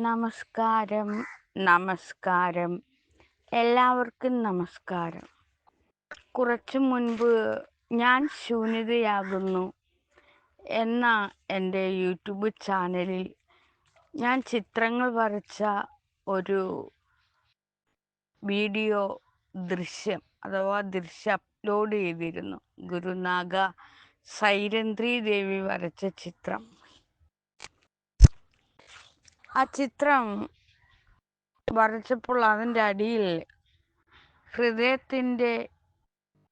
നമസ്കാരം നമസ്കാരം. എല്ലാവർക്കും നമസ്കാരം. കുറച്ചു മുൻപ് ഞാൻ ശൂന്യതയാകുന്നു എന്ന എന്റെ യൂട്യൂബ് ചാനലിൽ ഞാൻ ചിത്രങ്ങൾ വരച്ച ഒരു വീഡിയോ ദൃശ്യം അഥവാ ദൃശ്യം അപ്ലോഡ് ചെയ്തിരുന്നു. ഗുരുനാഗ സൈരന്ദ്രി ദേവി വരച്ച ചിത്രം. ആ ചിത്രം വരച്ചപ്പോൾ അതിന്റെ അടിയിൽ ഹൃദയത്തിന്റെ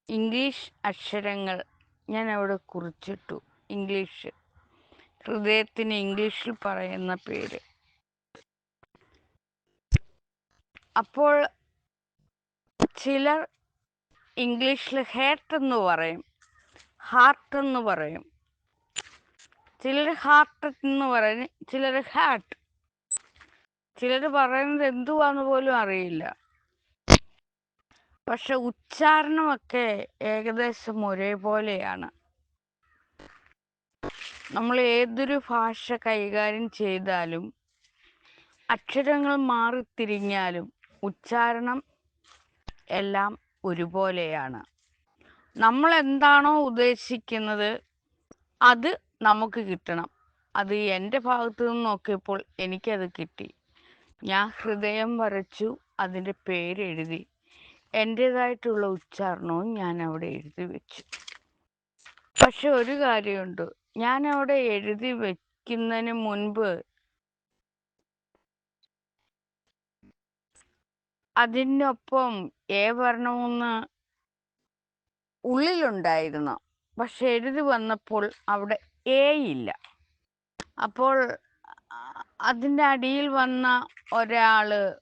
ഇംഗ്ലീഷ് അക്ഷരങ്ങൾ ഞാൻ അവിടെ കുറിച്ചിട്ടു. ഇംഗ്ലീഷ്. ഹൃദയത്തിന് ഇംഗ്ലീഷിൽ പറയുന്ന പേര്. അപ്പോൾ ചിലർ ഇംഗ്ലീഷിൽ ഹേർട്ട് എന്ന് പറയും. ഹാർട്ട് എന്ന് പറയും. ചിലർ ഹാർട്ട് എന്ന് പറയും. ചിലർ ഹാർട്ട് ചിലർ പറയുന്നത് എന്തുവാന്ന് പോലും അറിയില്ല. പക്ഷെ ഉച്ചാരണമൊക്കെ ഏകദേശം ഒരേപോലെയാണ്. നമ്മൾ ഏതൊരു ഭാഷ കൈകാര്യം ചെയ്താലും അക്ഷരങ്ങൾ മാറിത്തിരിഞ്ഞാലും ഉച്ചാരണം എല്ലാം ഒരുപോലെയാണ്. നമ്മൾ എന്താണോ ഉദ്ദേശിക്കുന്നത് അത് നമുക്ക് കിട്ടണം. അത് എന്റെ ഭാഗത്തു നിന്ന് നോക്കിയപ്പോൾ എനിക്കത് കിട്ടി. ഞാൻ ഹൃദയം വരച്ചു അതിന്റെ പേരെഴുതി എന്റേതായിട്ടുള്ള ഉച്ചാരണവും ഞാൻ അവിടെ എഴുതി വെച്ചു. പക്ഷെ ഒരു കാര്യമുണ്ട്. ഞാൻ അവിടെ എഴുതി വെക്കുന്നതിന് മുൻപ് അതിനൊപ്പം ഏ വരണമെന്ന് ഉള്ളിലുണ്ടായിരുന്നു. പക്ഷെ എഴുതി വന്നപ്പോൾ അവിടെ എ ഇല്ല. അപ്പോൾ അതിന്റെ അടിയിൽ വന്ന ഒരാൾ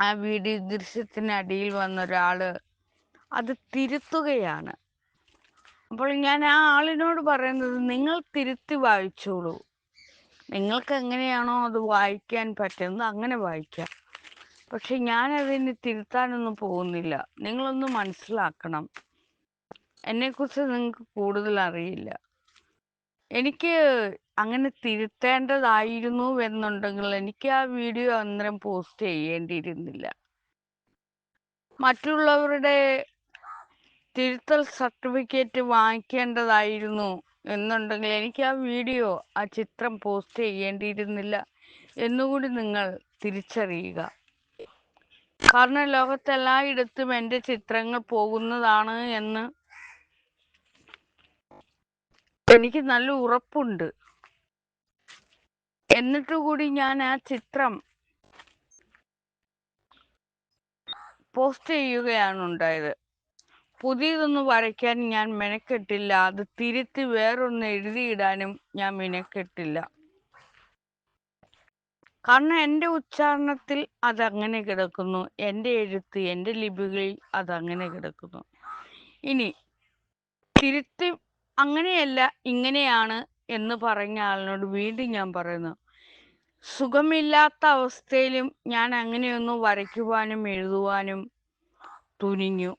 ആ വീഡിയോ ദൃശ്യത്തിന് അടിയിൽ വന്ന ഒരാൾ അത് തിരുത്തുകയാണ്. അപ്പോൾ ഞാൻ ആ ആളിനോട് പറയുന്നത് നിങ്ങൾ തിരുത്തി വായിച്ചോളൂ. നിങ്ങൾക്ക് എങ്ങനെയാണോ അത് വായിക്കാൻ പറ്റുന്നത് അങ്ങനെ വായിക്കാം. പക്ഷെ ഞാൻ അതിന് തിരുത്താനൊന്നും പോകുന്നില്ല. നിങ്ങളൊന്ന് മനസ്സിലാക്കണം. എന്നെക്കുറിച്ച് നിങ്ങൾക്ക് കൂടുതൽ അറിയില്ല. എനിക്ക് അങ്ങനെ തിരുത്തേണ്ടതായിരുന്നു എന്നുണ്ടെങ്കിൽ എനിക്ക് ആ വീഡിയോ അന്നേരം പോസ്റ്റ് ചെയ്യേണ്ടിയിരുന്നില്ല. മറ്റുള്ളവരുടെ തിരുത്തൽ സർട്ടിഫിക്കറ്റ് വാങ്ങിക്കേണ്ടതായിരുന്നു എന്നുണ്ടെങ്കിൽ എനിക്ക് ആ വീഡിയോ ആ ചിത്രം പോസ്റ്റ് ചെയ്യേണ്ടിയിരുന്നില്ല എന്നുകൂടി നിങ്ങൾ തിരിച്ചറിയുക. കാരണം ലോകത്തെല്ലായിടത്തും എന്റെ ചിത്രങ്ങൾ പോകുന്നതാണ് എന്ന് എനിക്ക് നല്ല ഉറപ്പുണ്ട്. എന്നിട്ട് കൂടി ഞാൻ ആ ചിത്രം പോസ്റ്റ് ചെയ്യുകയാണ് ഉണ്ടായത് പുതിയതൊന്ന് വരയ്ക്കാൻ ഞാൻ മെനക്കെട്ടില്ല. അത് തിരുത്തി വേറൊന്ന് എഴുതിയിടാനും ഞാൻ മെനക്കെട്ടില്ല. കാരണം എന്റെ ഉച്ചാരണത്തിൽ അതങ്ങനെ കിടക്കുന്നു. എന്റെ എഴുത്ത് എന്റെ ലിപികളിൽ അതങ്ങനെ കിടക്കുന്നു. ഇനി തിരുത്തി അങ്ങനെയല്ല ഇങ്ങനെയാണ് എന്ന് പറഞ്ഞ ആളിനോട് വീണ്ടും ഞാൻ പറയുന്നു സുഖമില്ലാത്ത അവസ്ഥയിലും ഞാൻ അങ്ങനെയൊന്നും വരയ്ക്കുവാനും എഴുതുവാനും തുനിഞ്ഞു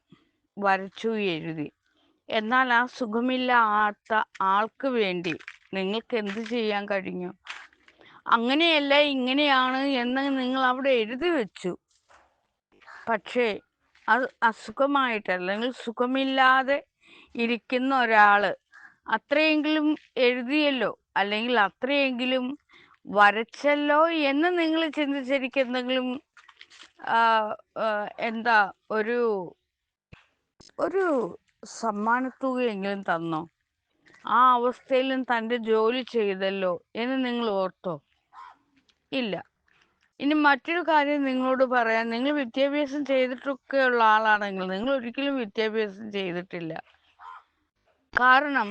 വരച്ചു എഴുതി. എന്നാൽ ആ സുഖമില്ലാത്ത ആൾക്ക് വേണ്ടി നിങ്ങൾക്ക് എന്ത് ചെയ്യാൻ കഴിഞ്ഞു? അങ്ങനെയല്ല ഇങ്ങനെയാണ് എന്ന് നിങ്ങൾ അവിടെ എഴുതി വെച്ചു. പക്ഷേ അത് അസുഖമായിട്ടല്ലെങ്കിൽ സുഖമില്ലാതെ ഇരിക്കുന്ന ഒരാൾ അത്രയെങ്കിലും എഴുതിയല്ലോ അല്ലെങ്കിൽ അത്രയെങ്കിലും വരച്ചല്ലോ എന്ന് നിങ്ങൾ ചിന്തിച്ചിരിക്കും എന്തെങ്കിലും എന്താ ഒരു ഒരു സമ്മാനത്തുകയെങ്കിലും തന്നോ? ആ അവസ്ഥയിലും തന്റെ ജോലി ചെയ്തല്ലോ എന്ന് നിങ്ങൾ ഓർത്തോ? ഇല്ല. ഇനി മറ്റൊരു കാര്യം നിങ്ങളോട് പറയാൻ നിങ്ങൾ വിദ്യാഭ്യാസം ചെയ്തിട്ടൊക്കെ ഉള്ള ആളാണെങ്കിൽ നിങ്ങൾ ഒരിക്കലും വിദ്യാഭ്യാസം ചെയ്തിട്ടില്ല. കാരണം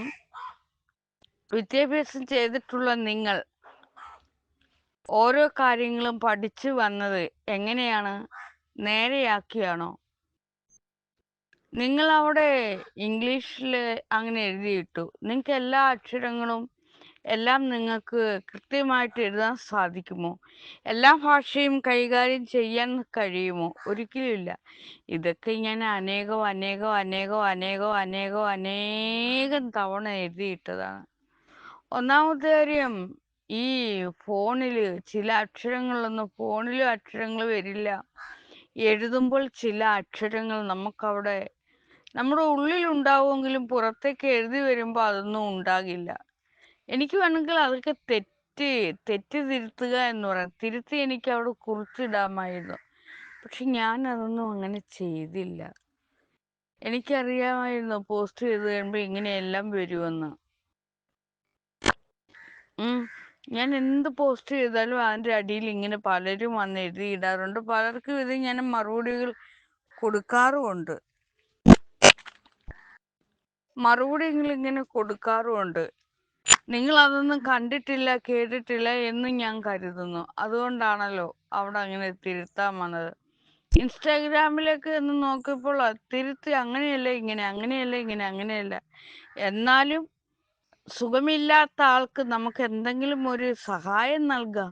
വിദ്യാഭ്യാസം ചെയ്തിട്ടുള്ള നിങ്ങൾ ഓരോ കാര്യങ്ങളും പഠിച്ചു വന്നത് എങ്ങനെയാണ്? നേരെയാക്കിയാണോ? നിങ്ങൾ അവിടെ ഇംഗ്ലീഷിൽ അങ്ങനെ എഴുതിയിട്ടു. നിങ്ങൾക്ക് എല്ലാ അക്ഷരങ്ങളും എല്ലാം നിങ്ങൾക്ക് കൃത്യമായിട്ട് എഴുതാൻ സാധിക്കുമോ? എല്ലാ ഭാഷയും കൈകാര്യം ചെയ്യാൻ കഴിയുമോ? ഒരിക്കലും ഇല്ല. ഇതൊക്കെ ഞാൻ അനേകം അനേകം അനേകം അനേകം അനേകം അനേകം തവണ എഴുതിയിട്ടതാണ്. ഒന്നാമത്തെ കാര്യം ഈ ഫോണിൽ ചില അക്ഷരങ്ങളൊന്നും ഫോണിലും അക്ഷരങ്ങൾ വരില്ല. എഴുതുമ്പോൾ ചില അക്ഷരങ്ങൾ നമുക്കവിടെ നമ്മുടെ ഉള്ളിൽ ഉണ്ടാവുമെങ്കിലും പുറത്തേക്ക് എഴുതി വരുമ്പോൾ അതൊന്നും ഉണ്ടാകില്ല. എനിക്ക് വേണമെങ്കിൽ അതൊക്കെ തെറ്റ് തെറ്റ് തിരുത്തുക എന്ന് പറയാം. തിരുത്തി എനിക്ക് അവിടെ കുറിച്ചിടാമായിരുന്നു. പക്ഷെ ഞാൻ അതൊന്നും അങ്ങനെ ചെയ്തില്ല. എനിക്കറിയാമായിരുന്നു പോസ്റ്റ് ചെയ്ത് കഴിയുമ്പോൾ ഇങ്ങനെയെല്ലാം വരുമെന്ന്. ഉം. ഞാൻ എന്ത് പോസ്റ്റ് ചെയ്താലും അതിന്റെ അടിയിൽ ഇങ്ങനെ പലരും വന്ന് എഴുതിയിടാറുണ്ട് പലർക്കും ഇത് ഞാൻ മറുപടികൾ കൊടുക്കാറുമുണ്ട്. മറുപടികൾ ഇങ്ങനെ കൊടുക്കാറുമുണ്ട്. നിങ്ങൾ അതൊന്നും കണ്ടിട്ടില്ല കേട്ടിട്ടില്ല എന്ന് ഞാൻ കരുതുന്നു. അതുകൊണ്ടാണല്ലോ അവിടെ അങ്ങനെ തിരുത്താൻ വന്നത്. ഇൻസ്റ്റാഗ്രാമിലേക്ക് എന്ന് നോക്കിയപ്പോൾ തിരുത്തി അങ്ങനെയല്ല ഇങ്ങനെ അങ്ങനെയല്ല ഇങ്ങനെ അങ്ങനെയല്ല. എന്നാലും സുഖമില്ലാത്ത ആൾക്ക് നമുക്ക് എന്തെങ്കിലും ഒരു സഹായം നൽകാം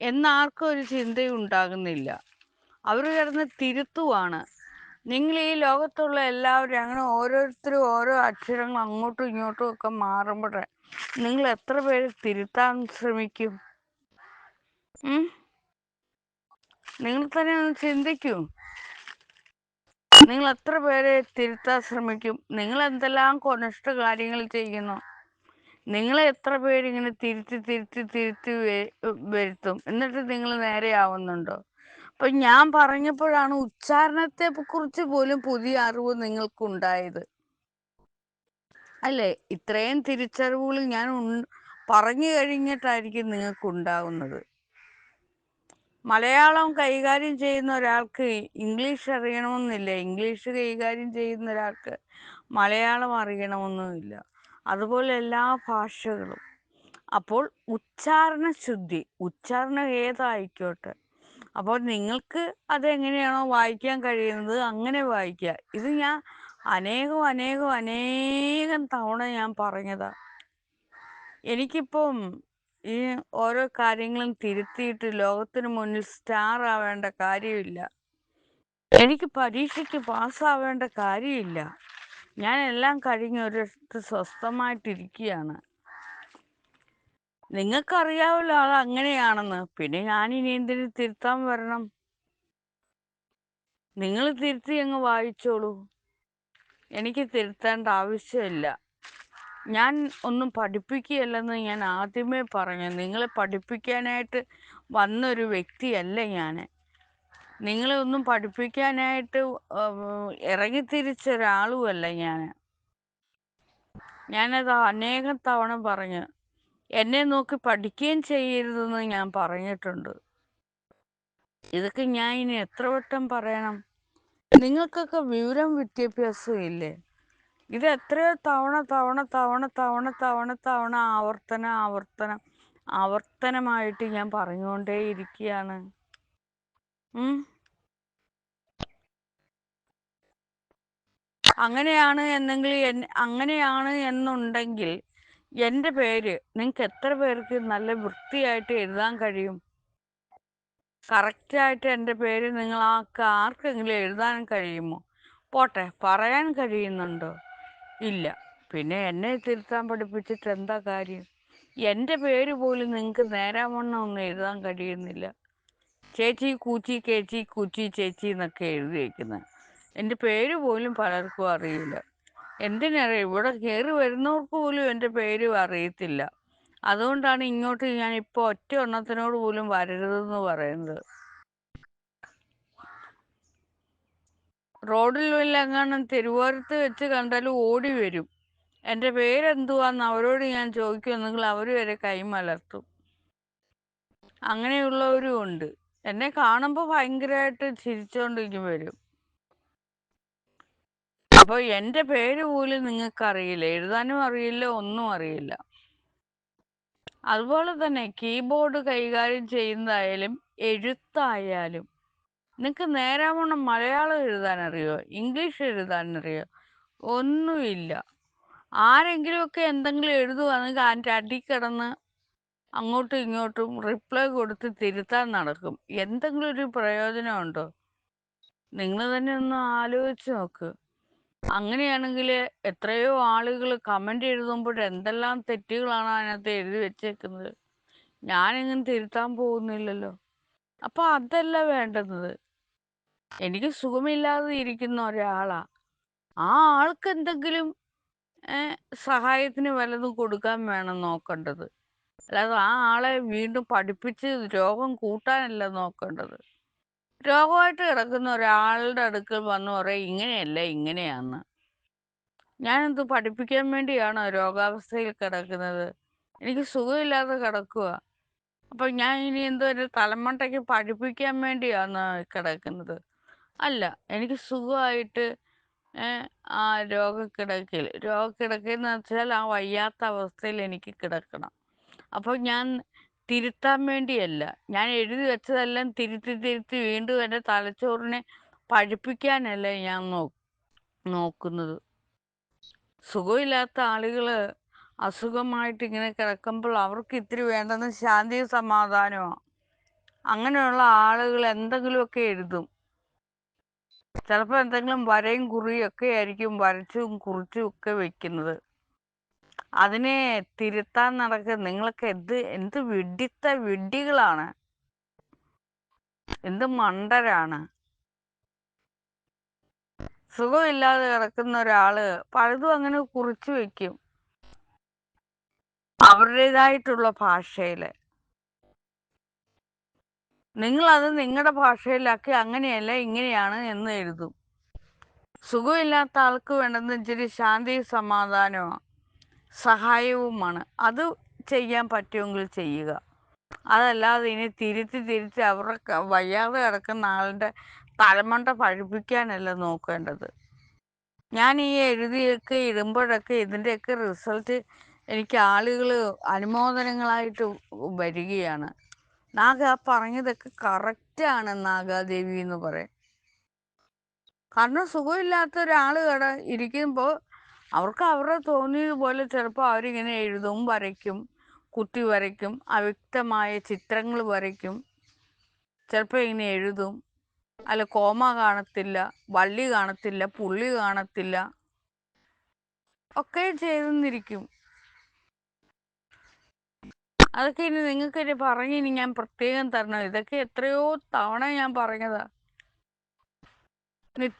എന്നാർക്കും ഒരു ചിന്തയുണ്ടാകുന്നില്ല. അവർ കിടന്ന് തിരുത്തുവാണ്. നിങ്ങൾ ഈ ലോകത്തുള്ള എല്ലാവരും അങ്ങനെ ഓരോരുത്തരും ഓരോ അക്ഷരങ്ങൾ അങ്ങോട്ടും ഇങ്ങോട്ടും ഒക്കെ മാറുമ്പോൾ നിങ്ങൾ എത്ര പേര് തിരുത്താൻ ശ്രമിക്കും? നിങ്ങൾ തന്നെ ഒന്ന് ചിന്തിക്കൂ. നിങ്ങൾ എത്ര പേരെ തിരുത്താൻ ശ്രമിക്കും? നിങ്ങൾ എന്തെല്ലാം കൊനിഷ്ട കാര്യങ്ങൾ ചെയ്യുന്നു? നിങ്ങളെ എത്ര പേരിങ്ങനെ തിരുത്തി തിരുത്തി തിരുത്തി വരുത്തും? എന്നിട്ട് നിങ്ങൾ നേരെ നേരെയാവുന്നുണ്ടോ അപ്പൊ ഞാൻ പറഞ്ഞപ്പോഴാണ് ഉച്ചാരണത്തെ കുറിച്ച് പോലും പുതിയ അറിവ് നിങ്ങൾക്കുണ്ടായത്. അല്ലേ? ഇത്രയും തിരിച്ചറിവുകൾ ഞാൻ പറഞ്ഞു കഴിഞ്ഞിട്ടായിരിക്കും നിങ്ങൾക്ക് ഉണ്ടാകുന്നത് മലയാളം കൈകാര്യം ചെയ്യുന്ന ഒരാൾക്ക് ഇംഗ്ലീഷ് അറിയണമെന്നില്ല. ഇംഗ്ലീഷ് കൈകാര്യം ചെയ്യുന്ന ഒരാൾക്ക് മലയാളം അറിയണമെന്നുമില്ല. അതുപോലെ എല്ലാ ഭാഷകളും. അപ്പോൾ ഉച്ചാരണ ശുദ്ധി ഉച്ചാരണം ഏതായിക്കോട്ടെ. അപ്പോൾ നിങ്ങൾക്ക് അതെങ്ങനെയാണോ വായിക്കാൻ കഴിയുന്നത് അങ്ങനെ വായിക്കുക. ഇത് ഞാൻ അനേകം അനേകം അനേകം തവണ ഞാൻ പറഞ്ഞതാ. എനിക്കിപ്പം ഈ ഓരോ കാര്യങ്ങളും തിരുത്തിയിട്ട് ലോകത്തിന് മുന്നിൽ സ്റ്റാർ ആവേണ്ട കാര്യമില്ല. എനിക്ക് പരീക്ഷയ്ക്ക് പാസ്സാവേണ്ട കാര്യമില്ല. ഞാൻ എല്ലാം കഴിഞ്ഞ് ഒരിടത്ത് സ്വസ്ഥമായിട്ടിരിക്കുകയാണ് നിങ്ങൾക്കറിയാവല്ലോ അത് അങ്ങനെയാണെന്ന്. പിന്നെ ഞാൻ ഇനി എന്തിനു തിരുത്താൻ വരണം? നിങ്ങൾ തിരുത്തി അങ്ങ് വായിച്ചോളൂ. എനിക്ക് തിരുത്തേണ്ട ആവശ്യമില്ല. ഞാൻ ഒന്നും പഠിപ്പിക്കുകയല്ലെന്ന് ഞാൻ ആദ്യമേ പറഞ്ഞു. നിങ്ങളെ പഠിപ്പിക്കാനായിട്ട് വന്നൊരു വ്യക്തിയല്ല ഞാൻ നിങ്ങളെ ഒന്നും പഠിപ്പിക്കാനായിട്ട് ഇറങ്ങിത്തിരിച്ച ഒരാളുമല്ല ഞാൻ. ഞാനത് അനേകം തവണ പറഞ്ഞു എന്നെ നോക്കി പഠിക്കുകയും ചെയ്യരുതെന്ന് ഞാൻ പറഞ്ഞിട്ടുണ്ട്. ഇതൊക്കെ ഞാൻ ഇനി എത്ര വട്ടം പറയണം? നിങ്ങൾക്കൊക്കെ വിവരം വിദ്യാഭ്യാസം ഇല്ലേ? ഇത് എത്രയോ തവണ തവണ തവണ തവണ തവണ തവണ ആവർത്തന ആവർത്തനം ആവർത്തനമായിട്ട് ഞാൻ പറഞ്ഞുകൊണ്ടേ ഇരിക്കുകയാണ് അങ്ങനെയാണ് എന്നെങ്കിൽ അങ്ങനെയാണ് എന്നുണ്ടെങ്കിൽ എന്റെ പേര് നിങ്ങൾക്ക് എത്ര പേർക്ക് നല്ല വൃത്തിയായിട്ട് എഴുതാൻ കഴിയും? കറക്റ്റായിട്ട് എന്റെ പേര് നിങ്ങൾ ആർക്ക് ആർക്കെങ്കിലും എഴുതാൻ കഴിയുമോ? പോട്ടെ പറയാൻ കഴിയുന്നുണ്ടോ? ഇല്ല. പിന്നെ എന്നെ തിരുത്താൻ പഠിപ്പിച്ചിട്ട് എന്താ കാര്യം? എന്റെ പേര് പോലും നിങ്ങൾക്ക് നേരാവണ്ണം ഒന്നും എഴുതാൻ കഴിയുന്നില്ല. ചേച്ചി കൂച്ചി കേച്ചി കൂച്ചി ചേച്ചി എന്നൊക്കെ എഴുതി വയ്ക്കുന്നത് എന്റെ പേര് പോലും പലർക്കും അറിയില്ല. എന്തിനറിയാം ഇവിടെ കയറി വരുന്നവർക്ക് പോലും എന്റെ പേര് അറിയത്തില്ല. അതുകൊണ്ടാണ് ഇങ്ങോട്ട് ഞാൻ ഇപ്പോൾ ഒറ്റ എണ്ണത്തിനോട് പോലും വരരുതെന്ന് പറയുന്നത്. റോഡിൽ വല്ല എങ്ങാനും തെരുവോരത്ത് വെച്ച് കണ്ടാലും ഓടി വരും. എന്റെ പേരെന്തുവാന്ന് അവരോട് ഞാൻ ചോദിക്കുമെന്നെങ്കിൽ അവർ വരെ കൈമലർത്തും. അങ്ങനെയുള്ളവരും ഉണ്ട്. എന്നെ കാണുമ്പോൾ ഭയങ്കരമായിട്ട് ചിരിച്ചോണ്ടിരിക്കും വരും. അപ്പൊ എന്റെ പേര് പോലും നിങ്ങൾക്ക് അറിയില്ല എഴുതാനും അറിയില്ല ഒന്നും അറിയില്ല. അതുപോലെ തന്നെ കീബോർഡ് കൈകാര്യം ചെയ്യുന്നതായാലും എഴുത്തായാലും നിങ്ങൾക്ക് നേരാവണ്ണം മലയാളം എഴുതാൻ അറിയോ ഇംഗ്ലീഷ് എഴുതാൻ അറിയോ ഒന്നുമില്ല. ആരെങ്കിലുമൊക്കെ എന്തെങ്കിലും എഴുതുവാണെങ്കിൽ അതിന്റെ അടി കിടന്ന് അങ്ങോട്ടും ഇങ്ങോട്ടും റിപ്ലൈ കൊടുത്ത് തിരുത്താൻ നടക്കും. എന്തെങ്കിലും ഒരു പ്രയോജനമുണ്ടോ? നിങ്ങൾ തന്നെ ഒന്ന് ആലോചിച്ച് നോക്ക്. അങ്ങനെയാണെങ്കിൽ എത്രയോ ആളുകൾ കമന്റ് എഴുതുമ്പോൾ എന്തെല്ലാം തെറ്റുകളാണ് അതിനകത്ത് എഴുതി വെച്ചേക്കുന്നത്. ഞാനിങ്ങനെ തിരുത്താൻ പോകുന്നില്ലല്ലോ. അപ്പൊ അതല്ല വേണ്ടത് എനിക്ക് സുഖമില്ലാതെ ഇരിക്കുന്ന ഒരാളാ. ആ ആൾക്ക് എന്തെങ്കിലും സഹായത്തിന് വല്ലതും കൊടുക്കാൻ വേണം നോക്കേണ്ടത്. അല്ലാതെ ആ ആളെ വീണ്ടും പഠിപ്പിച്ച് രോഗം കൂട്ടാനല്ല നോക്കേണ്ടത്. രോഗമായിട്ട് കിടക്കുന്ന ഒരാളുടെ അടുക്കൽ വന്ന് പറയും ഇങ്ങനെയല്ല ഇങ്ങനെയാന്ന്. ഞാനെന്ത് പഠിപ്പിക്കാൻ വേണ്ടിയാണോ രോഗാവസ്ഥയിൽ കിടക്കുന്നത്? എനിക്ക് സുഖമില്ലാതെ കിടക്കുക അപ്പൊ ഞാൻ ഇനി എന്തോ ഒരു തലമുണ്ടയ്ക്ക് പഠിപ്പിക്കാൻ വേണ്ടിയാണ് കിടക്കുന്നത്? അല്ല എനിക്ക് സുഖമായിട്ട് ആ ആ രോഗക്കിടക്കയിൽ രോഗക്കിടക്കെന്ന് വെച്ചാൽ ആ വയ്യാത്ത അവസ്ഥയിൽ എനിക്ക് കിടക്കണം. അപ്പോൾ ഞാൻ തിരുത്താൻ വേണ്ടിയല്ല. ഞാൻ എഴുതി വെച്ചതെല്ലാം തിരുത്തി തിരുത്തി വീണ്ടും എന്റെ തലച്ചോറിനെ പഠിപ്പിക്കാനല്ല ഞാൻ നോ നോക്കുന്നത്. സുഖമില്ലാത്ത ആളുകൾ അസുഖമായിട്ട് ഇങ്ങനെ കിടക്കുമ്പോൾ അവർക്ക് ഇത്തിരി വേണ്ടത് ശാന്തിയും സമാധാനമാണ് അങ്ങനെയുള്ള ആളുകൾ എന്തെങ്കിലുമൊക്കെ എഴുതും. ചിലപ്പോൾ എന്തെങ്കിലും വരയും കുറിയൊക്കെ ആയിരിക്കും വരച്ചും കുറിച്ചും ഒക്കെ വെക്കുന്നത്. അതിനെ തിരുത്താൻ നടക്കുക നിങ്ങളൊക്കെ എന്ത് എന്ത് വിഡിത്ത വിഡ്ഢികളാണ്. എന്ത് മണ്ടരാണ്. സുഖമില്ലാതെ കിടക്കുന്ന ഒരാൾ പലതും അങ്ങനെ കുറിച്ചു വെക്കും. അവരുടേതായിട്ടുള്ള ഭാഷയിൽ. നിങ്ങളത് നിങ്ങളുടെ ഭാഷയിലാക്കി അങ്ങനെയല്ല ഇങ്ങനെയാണ് എന്ന് എഴുതും. സുഖമില്ലാത്ത ആൾക്ക് വേണ്ടത് ഇച്ചിരി ശാന്തിയും സമാധാനവും സഹായവുമാണ്. അത് ചെയ്യാൻ പറ്റുമെങ്കിൽ ചെയ്യുക. അതല്ലാതെ ഇനി തിരുത്തി തിരുത്തി അവർക്ക് വയ്യാതെ കിടക്കുന്ന ആളുടെ തലമണ്ട പഴിപ്പിക്കാനല്ല നോക്കേണ്ടത്. ഞാൻ ഈ എഴുതിയൊക്കെ ഇടുമ്പോഴൊക്കെ ഇതിന്റെയൊക്കെ റിസൾട്ട് എനിക്ക് ആളുകൾ അനുമോദനങ്ങളായിട്ട് വരികയാണ്. നാഗ പറഞ്ഞതൊക്കെ കറക്റ്റാണ് നാഗാദേവി എന്ന് പറയും. കാരണം സുഖമില്ലാത്ത ഒരാൾ കട ഇരിക്കുമ്പോൾ അവർക്ക് അവരുടെ തോന്നിയതുപോലെ ചിലപ്പോൾ അവരിങ്ങനെ എഴുതും വരയ്ക്കും കുത്തി വരയ്ക്കും അവ്യക്തമായ ചിത്രങ്ങൾ വരയ്ക്കും. ചിലപ്പോൾ ഇങ്ങനെ എഴുതും. അല്ല കോമ കാണത്തില്ല വള്ളി കാണത്തില്ല പുള്ളി കാണത്തില്ല. ഒക്കെ ചെയ്തെന്നിരിക്കും. അതൊക്കെ ഇനി നിങ്ങൾക്ക് ഇനി പറഞ്ഞ് ഇനി ഞാൻ പ്രത്യേകം തരണം. ഇതൊക്കെ എത്രയോ തവണ ഞാൻ പറഞ്ഞതാ.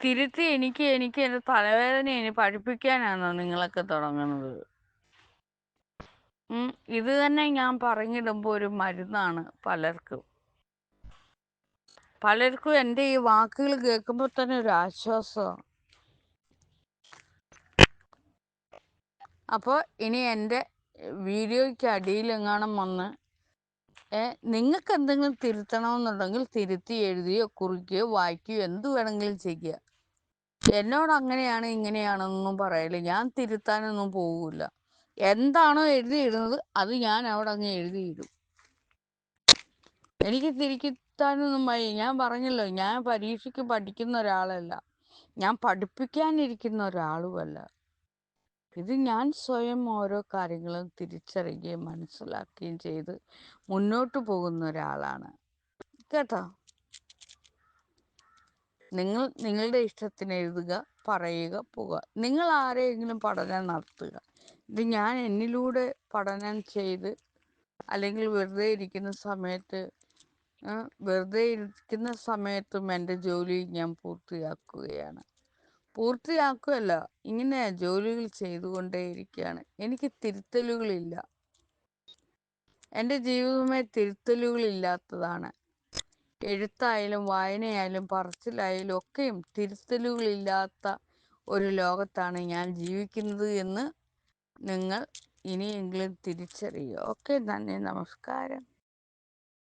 തിരുത്തി എനിക്ക് എനിക്ക് എന്റെ തലവേദന ഇനി പഠിപ്പിക്കാനാണോ നിങ്ങളൊക്കെ തുടങ്ങുന്നത്. ഉം, ഇത് തന്നെ ഞാൻ പറഞ്ഞിടുമ്പോ ഒരു മരുന്നാണ് പലർക്കും. പലർക്കും എന്റെ ഈ വാക്കുകൾ കേൾക്കുമ്പോൾ തന്നെ ഒരു ആശ്വാസം. അപ്പോൾ ഇനി എന്റെ വീഡിയോയ്ക്ക് അടിയിലെങ്ങാനും വന്ന് നിങ്ങൾക്ക് എന്തെങ്കിലും തിരുത്തണമെന്നുണ്ടെങ്കിൽ തിരുത്തി എഴുതിയോ കുറിക്കുകയോ വായിക്കുകയോ എന്ത് വേണമെങ്കിലും ചെയ്യുക. എന്നോട് അങ്ങനെയാണ് ഇങ്ങനെയാണെന്നൊന്നും പറയൽ. ഞാൻ തിരുത്താനൊന്നും പോകില്ല എന്താണോ എഴുതിയിടുന്നത് അത് ഞാൻ അവിടെ അങ്ങ് എഴുതിയിടും എനിക്ക് തിരുത്താനൊന്നും വയ്യ ഞാൻ പറഞ്ഞല്ലോ ഞാൻ പരീക്ഷയ്ക്ക് പഠിക്കുന്ന ഒരാളല്ല. ഞാൻ പഠിപ്പിക്കാനിരിക്കുന്ന ഒരാളുമല്ല. ഇത് ഞാൻ സ്വയം ഓരോ കാര്യങ്ങളും തിരിച്ചറിയുകയും മനസ്സിലാക്കുകയും ചെയ്ത് മുന്നോട്ട് പോകുന്ന ഒരാളാണ്. കേട്ടോ? നിങ്ങൾ നിങ്ങളുടെ ഇഷ്ടത്തിന് എഴുതുക പറയുക പോവുക. നിങ്ങൾ ആരെയെങ്കിലും പഠനം നടത്തുക. ഇത് ഞാൻ എന്നിലൂടെ പഠനം ചെയ്ത് അല്ലെങ്കിൽ വെറുതെ ഇരിക്കുന്ന സമയത്ത് വെറുതെ ഇരിക്കുന്ന സമയത്തും എന്റെ ജോലി ഞാൻ പൂർത്തിയാക്കുകയാണ്. പൂർത്തിയാക്കുകയല്ല. ഇങ്ങനെ ജോലികൾ ചെയ്തുകൊണ്ടേയിരിക്കുകയാണ്. എനിക്ക് തിരുത്തലുകളില്ല. എന്റെ ജീവിതമേ തിരുത്തലുകളില്ലാത്തതാണ്. എഴുത്തായാലും വായനയായാലും പറച്ചിലായാലും ഒക്കെയും തിരുത്തലുകളില്ലാത്ത ഒരു ലോകത്താണ് ഞാൻ ജീവിക്കുന്നത് എന്ന് നിങ്ങൾ ഇനിയെങ്കിലും തിരിച്ചറിയുക. ഓക്കെ നന്ദി നമസ്കാരം.